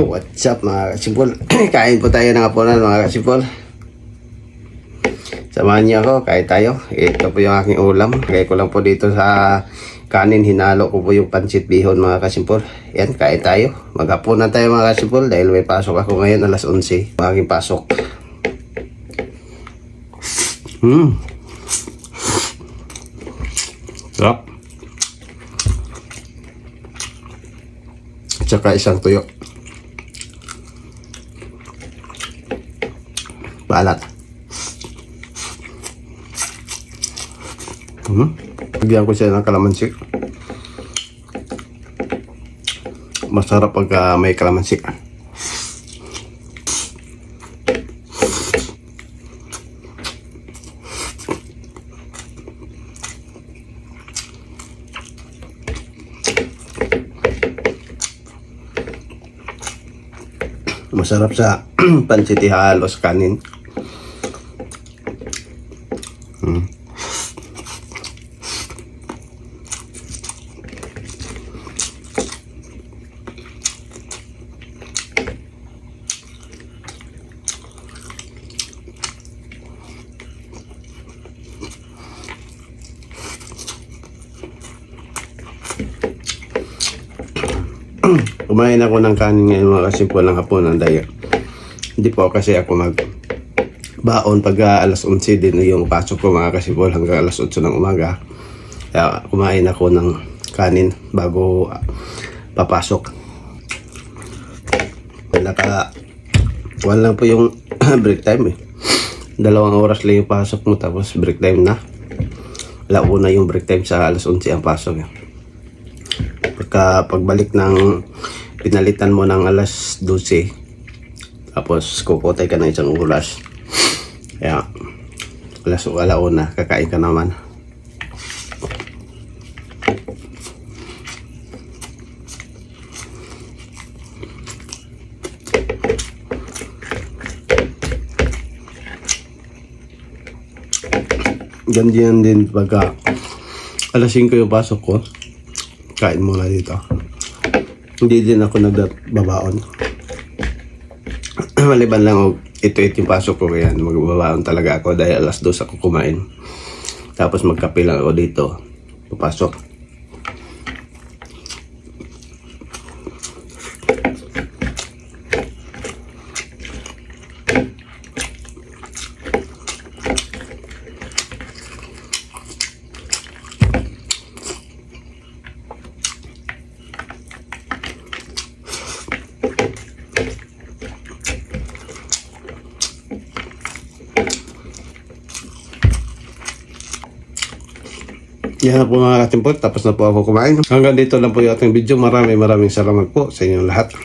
What's up mga kasimpol? kain po tayo ng hapunan mga kasimpol. Samahan niyo ako, kain tayo. Ito po yung aking ulam. Lagay ko lang po dito sa kanin. Hinalo ko po yung pansit bihon mga kasimpol. Yan, kain tayo. Maghapunan tayo mga kasimpol dahil may pasok ako ngayon alas 11. Ang aking pasok. Hmm. Sarap. Tsaka isang tuyo. Balat. Hmm. Bigyan ko siya ng kalamansi. Masarap pagka may kalamansi. Masarap sa pansiti halos kanin. Hmm. Kumain ako ng kanin ngayon mga kasi po ng hapon ng daya. Hindi po kasi ako mag baon pag ah, alas 11 din yung pasok ko mga kasi po hanggang alas 8 ng umaga. Kaya kumain ako ng kanin bago ah, papasok. Naka one lang po yung break time eh. Dalawang oras lang yung pasok mo tapos break time na. Launa yung break time sa alas 11 ang pasok eh pagka pagbalik ng pinalitan mo ng alas 12 tapos kukutay ka ng isang oras kaya alas alauna kakain ka naman ganyan din pagka alas 5 yung pasok ko kain muna dito. Hindi din ako nagbabaon. Maliban lang og ito ito yung pasok ko kaya magbabaon talaga ako dahil alas dos ako kumain. Tapos magkape lang ako dito. Papasok. Yan po mga katimpot. Tapos na po ako kumain. Hanggang dito lang po yung ating video. Maraming maraming salamat po sa inyong lahat.